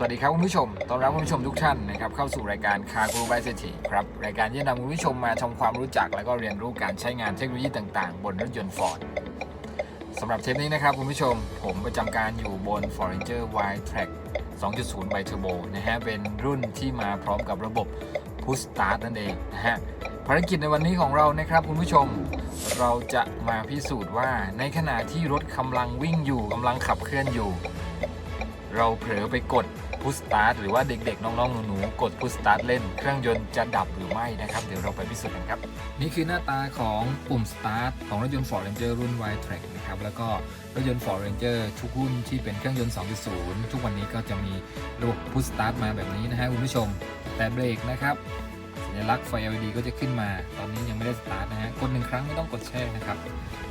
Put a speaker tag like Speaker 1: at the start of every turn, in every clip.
Speaker 1: สวัสดีครับคุณผู้ชม ต้อนรับคุณผู้ชมทุกท่านนะครับเข้าสู่รายการคาร์กูบายเซติครับ รายการที่นำคุณผู้ชมมาทำความรู้จัก และก็เรียนรู้การใช้งานเทคโนโลยีต่างๆ บนรถยนต์ฟอร์ดสำหรับเทปนี้นะครับคุณผู้ชม ผมประจำการอยู่บน f o r e n g e r Wide Track 2.0 by Turbo นะฮะ เป็นรุ่นที่มาพร้อมกับระบบ Push Start นั่นเองนะฮะ ภารกิจในวันนี้ของเรานะครับคุณผู้ชม เราจะมาพิสูจน์ว่าในขณะที่รถกำลังวิ่งอยู่กำลังขับเคลื่อนอยู่ เราเผลอไปกด พุ s สตาร์ทหรือว่าเด็กๆ น้องๆหนูๆกดพุ s สตาร์ทเล่นเครื่องยนต์จะดับหรือไม่นะครับ เดี๋ยวเราไปพิสูจน์กันครับ นี่คือหน้าตาของปุ่ม Start ของรถยนต์ Ford Ranger รุ่น w i t r a c k นะครับ แล้วก็รถยนต์ Ford Ranger ทุกรุ่นที่เป็นเครื่องยนต์ 2.0 ทุกวันนี้ก็จะมีระบบพุ s สตาร์ทมาแบบนี้นะฮะคุณผู้ชม แต่เบรกนะครับสัญลักษณ์ไฟ LED ก็จะขึ้นมา ตอนนี้ยังไม่ได้สตาร์ทนะฮะ กดหนึ่งครั้งไม่ต้องกดแช่นะครับ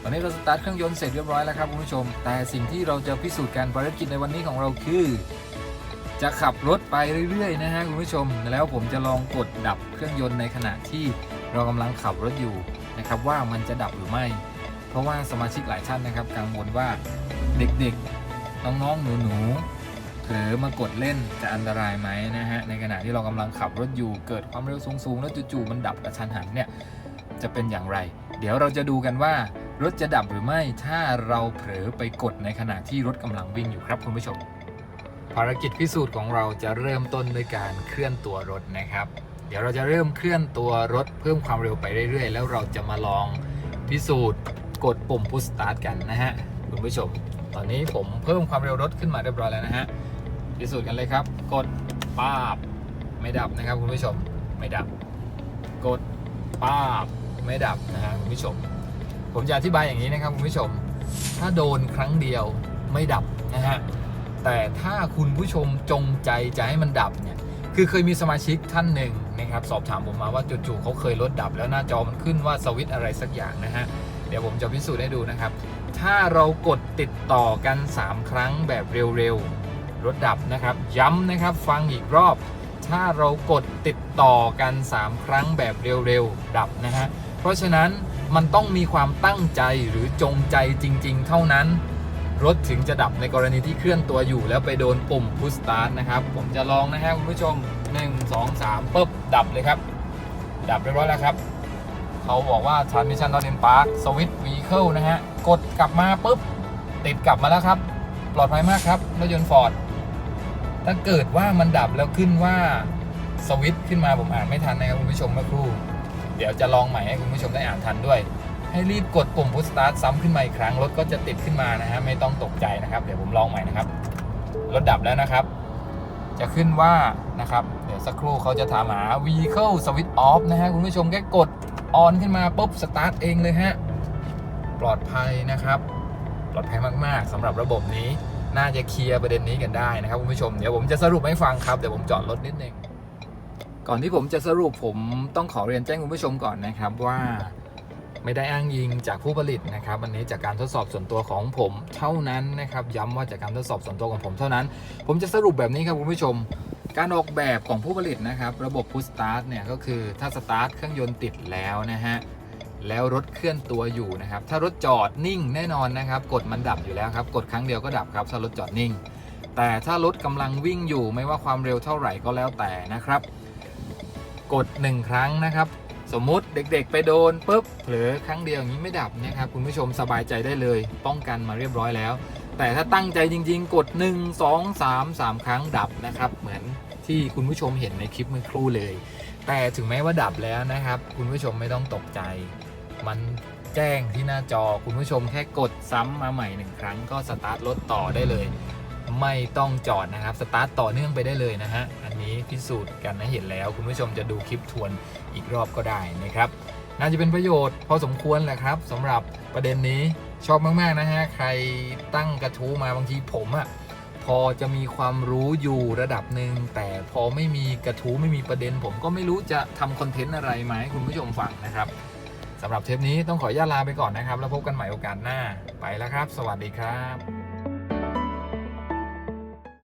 Speaker 1: ตอนนี้เราสตาร์ทเครื่องยนต์เสร็จเรียบร้อยแล้วครับคุณผู้ชม แต่สิ่งที่เราจะพิสูจน์การภารกิจในวันนี้ของเราคือ จะขับรถไปเรื่อยๆนะฮะคุณผู้ชม แล้วผมจะลองกดดับเครื่องยนต์ในขณะที่เรากำลังขับรถอยู่นะครับว่ามันจะดับหรือไม่ เพราะว่าสมาชิกหลายท่านนะครับกังวลว่าเด็กๆน้องๆหนูๆเผลอมากดเล่นจะอันตรายไหมนะฮะในขณะที่เรากำลังขับรถอยู่เกิดความเร็วสูงๆแล้วจู่ๆมันดับกระชันหันเนี่ยจะเป็นอย่างไร เดี๋ยวเราจะดูกันว่ารถจะดับหรือไม่ถ้าเราเผลอไปกดในขณะที่รถกำลังวิ่งอยู่ครับคุณผู้ชม ภารกิจพิสูจน์ของเราจะเริ่มต้นด้วยการเคลื่อนตัวรถนะครับ เดี๋ยวเราจะเริ่มเคลื่อนตัวรถเพิ่มความเร็วไปเรื่อยๆ แล้วเราจะมาลองพิสูจน์กดปุ่ม push start กันนะฮะคุณผู้ชม ตอนนี้ผมเพิ่มความเร็วรถขึ้นมาเรียบร้อยแล้วนะฮะพิสูจน์กันเลยครับ กดป้าบไม่ดับนะครับคุณผู้ชมไม่ดับ กดป้าบไม่ดับนะฮะคุณผู้ชม ผมจะอธิบายอย่างนี้นะครับคุณผู้ชม ถ้าโดนครั้งเดียวไม่ดับนะฮะ แต่ถ้าคุณผู้ชมจงใจจะให้มันดับเนี่ย คือเคยมีสมาชิกท่านหนึ่งนะครับ สอบถามผมมาว่าจู่ๆเขาเคยรถดับ แล้วหน้าจอมันขึ้นว่าสวิตอะไรสักอย่างนะฮะ เดี๋ยวผมจะพิสูจน์ให้ดูนะครับ ถ้าเรากดติดต่อกัน 3 ครั้งแบบเร็วๆรถดับนะครับ ย้ำนะครับฟังอีกรอบ ถ้าเรากดติดต่อกัน 3 ครั้งแบบเร็วๆดับนะฮะ เพราะฉะนั้นมันต้องมีความตั้งใจหรือจงใจจริง ๆ เท่านั้น รถถึงจะดับในกรณีที่เคลื่อนตัวอยู่ แล้วไปโดนปุ่ม push start นะครับ ผมจะลองนะฮะคุณผู้ชม 1 2 3ปุ๊บดับเลยครับ ดับเรียบร้อยแล้วครับ เขาบอกว่า transmission not in park switch vehicle นะฮะ กดกลับมาปุ๊บ ติดกลับมาแล้วครับ ปลอดภัยมากครับ รถยนต์ฟอร์ดถ้าเกิดว่ามันดับแล้วขึ้นว่าสวิตช์ขึ้นมาผมอ่านไม่ทันนะครับคุณผู้ชมเมื่อครู่ เดี๋ยวจะลองใหม่ให้คุณผู้ชมได้อ่านทันด้วย ให้รีบกดปุ่ม push start ซ้ำขึ้นมาอีกครั้งรถก็จะติดขึ้นมานะฮะไม่ต้องตกใจนะครับ เดี๋ยวผมลองใหม่นะครับรถดับแล้วนะครับ จะขึ้นว่านะครับ เดี๋ยวสักครู่เขาจะถามหา vehicle switch off นะฮะคุณผู้ชมแค่กด on ขึ้นมาปุ๊บ start เองเลยฮะปลอดภัยนะครับ ปลอดภัยมากๆสำหรับระบบนี้น่าจะเคลียร์ประเด็นนี้กันได้นะครับคุณผู้ชมเดี๋ยวผมจะสรุปให้ฟังครับเดี๋ยวผมจอดรถนิดนึงก่อนที่ผมจะสรุปผมต้องขอเรียนแจ้งคุณผู้ชมก่อนนะครับว่า ไม่ได้อ้างยิงจากผู้ผลิตนะครับวันนี้จากการทดสอบส่วนตัวของผมเท่านั้นนะครับ ย้ำว่าจากการทดสอบส่วนตัวของผมเท่านั้น ผมจะสรุปแบบนี้ครับคุณผู้ชม การออกแบบของผู้ผลิตนะครับ ระบบ Push Start เนี่ยก็คือถ้าสตาร์ทเครื่องยนต์ติดแล้วนะฮะแล้วรถเคลื่อนตัวอยู่นะครับ ถ้ารถจอดนิ่งแน่นอนนะครับ กดมันดับอยู่แล้วครับ กดครั้งเดียวก็ดับครับ ถ้ารถจอดนิ่ง แต่ถ้ารถกำลังวิ่งอยู่ไม่ว่าความเร็วเท่าไหร่ก็แล้วแต่นะครับ กดหนึ่งครั้งนะครับ สมมุติเด็กๆ ไปโดนปุ๊บเผลอครั้งเดียวอย่างนี้ไม่ดับนะครับคุณผู้ชมสบายใจได้เลย ป้องกันมาเรียบร้อยแล้ว แต่ถ้าตั้งใจจริง ๆ กด 1 2 3 3 ครั้งดับนะครับ เหมือนที่คุณผู้ชมเห็นในคลิปเมื่อครู่เลย แต่ถึงแม้ว่าดับแล้วนะครับ คุณผู้ชมไม่ต้องตกใจ มันแจ้งที่หน้าจอคุณผู้ชมแค่กดซ้ำมาใหม่หนึ่งครั้งก็สตาร์ทรถต่อได้เลย ไม่ต้องจอดนะครับ สตาร์ทต่อเนื่องไปได้เลยนะฮะ อันนี้พิสูจน์กันให้เห็นแล้ว คุณผู้ชมจะดูคลิปทวนอีกรอบก็ได้นะครับ น่าจะเป็นประโยชน์พอสมควรแหละครับสำหรับประเด็นนี้ชอบมากๆนะฮะ ใครตั้งกระทู้มาบางทีผมอะพอจะมีความรู้อยู่ระดับหนึ่งแต่พอไม่มีกระทู้ไม่มีประเด็น ผมก็ไม่รู้จะทำคอนเทนต์อะไรมาให้คุณผู้ชมฟังนะครับสำหรับเทปนี้ต้องขออนุญาตลาไปก่อนนะครับ แล้วพบกันใหม่โอกาสหน้า ไปแล้วครับ สวัสดีครับ